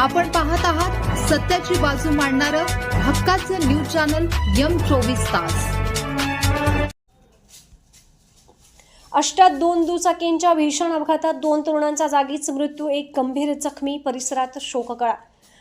आपण पाहत आहात सत्याची बाजू मांडणारं हक्काचं न्यूज चॅनल यम चोवीस तास. अष्टात दोन दुचाकींच्या भीषण अपघातात दोन तरुणांचा जागीच मृत्यू एक गंभीर जखमी परिसरात शोककळा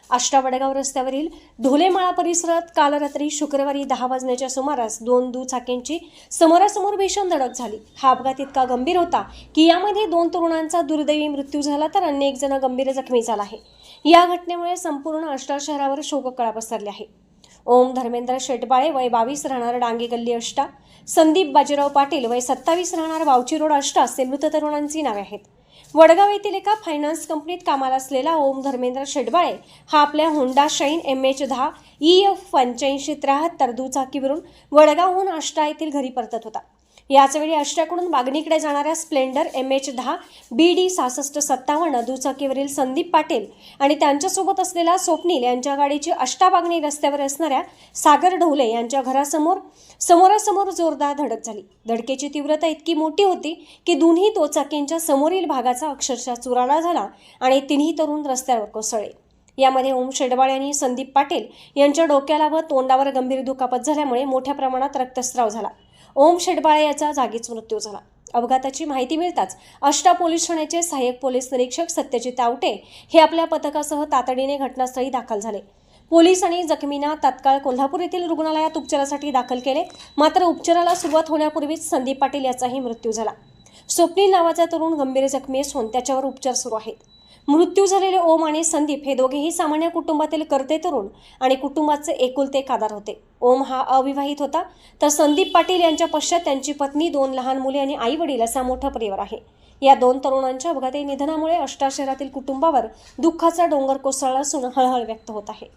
आष्टावडगाव रस्त्यावरील ढोलेमाळा परिसरात काल रात्री शुक्रवारी दहा वाजण्याच्या सुमारास दोन दुचाकींची समोरासमोर भीषण धडक झाली. हा अपघात इतका गंभीर होता की यामध्ये दोन तरुणांचा दुर्दैवी मृत्यू झाला तर अन्य एक जण गंभीर जखमी झाला आहे. या घटनेमुळे संपूर्ण आष्टा शहरावर शोककळा पसरली आहे. ओम धर्मेंद्र शेटबाळे वय बावीस राहणार डांगे गल्ली अष्टा. संदीप बाजीराव पाटील वय सत्तावीस राहणार वावची रोड अष्टा असे मृत तरुणांची नावे आहेत. वडगाव येथील एका फायनान्स कंपनीत कामाला असलेला ओम धर्मेंद्र शेटबाळे हा आपल्या होंडा शाईन एम एच दहा ई एफ पंच्याऐंशी त्र्याहत्तर दुचाकीवरून वडगावहून आष्टा येथील घरी परतत होता. याचवेळी आष्ट्याकडून मागणीकडे जाणाऱ्या स्प्लेंडर एम एच दहा बी डी सहासष्ट सत्तावन्न दुचाकीवरील संदीप पाटील आणि त्यांच्यासोबत असलेला स्वप्नील यांच्या गाडीची अष्टाबागणी रस्त्यावर असणाऱ्या सागर ढोले यांच्या घरासमोर समोरासमोर जोरदार धडक झाली. धडकेची तीव्रता इतकी मोठी होती की दोन्ही दुचाकींच्या समोरील भागाचा अक्षरशः चुराडा झाला आणि तिन्ही तरुण रस्त्यावर कोसळले. यामध्ये ओम शेडवाळ यांनी संदीप पाटील यांच्या डोक्याला व तोंडावर गंभीर दुखापत झाल्यामुळे मोठ्या प्रमाणात रक्तस्राव झाला. ओम शेटबाळे याचा जागीच मृत्यू झाला. अपघाताची माहिती मिळताच अष्टा पोलीस ठाण्याचे सहाय्यक पोलीस निरीक्षक सत्यजित आवटे हे आपल्या पथकासह तातडीने घटनास्थळी दाखल झाले. पोलीस आणि जखमींना तत्काळ कोल्हापूर येथील रुग्णालयात उपचारासाठी दाखल केले. मात्र उपचाराला सुरुवात होण्यापूर्वीच संदीप पाटील याचाही मृत्यू झाला. स्वप्नील नावाचा तरुण गंभीर जखमी असून त्याच्यावर उपचार सुरू आहेत. मृत्यू झालेले ओम आणि संदीप हे दोघेही सामान्य कुटुंबातील करते तरुण आणि कुटुंबाचे एकुलते कादार होते. ओम हा अविवाहित होता. तर संदीप पाटील यांच्या पश्चात त्यांची पत्नी दोन लहान मुले आणि आई वडील असा मोठा परिवार आहे. या दोन तरुणांच्या अपघाती निधनामुळे अष्टा शहरातील कुटुंबावर दुःखाचा डोंगर कोसळला असून हळहळ व्यक्त होत आहे.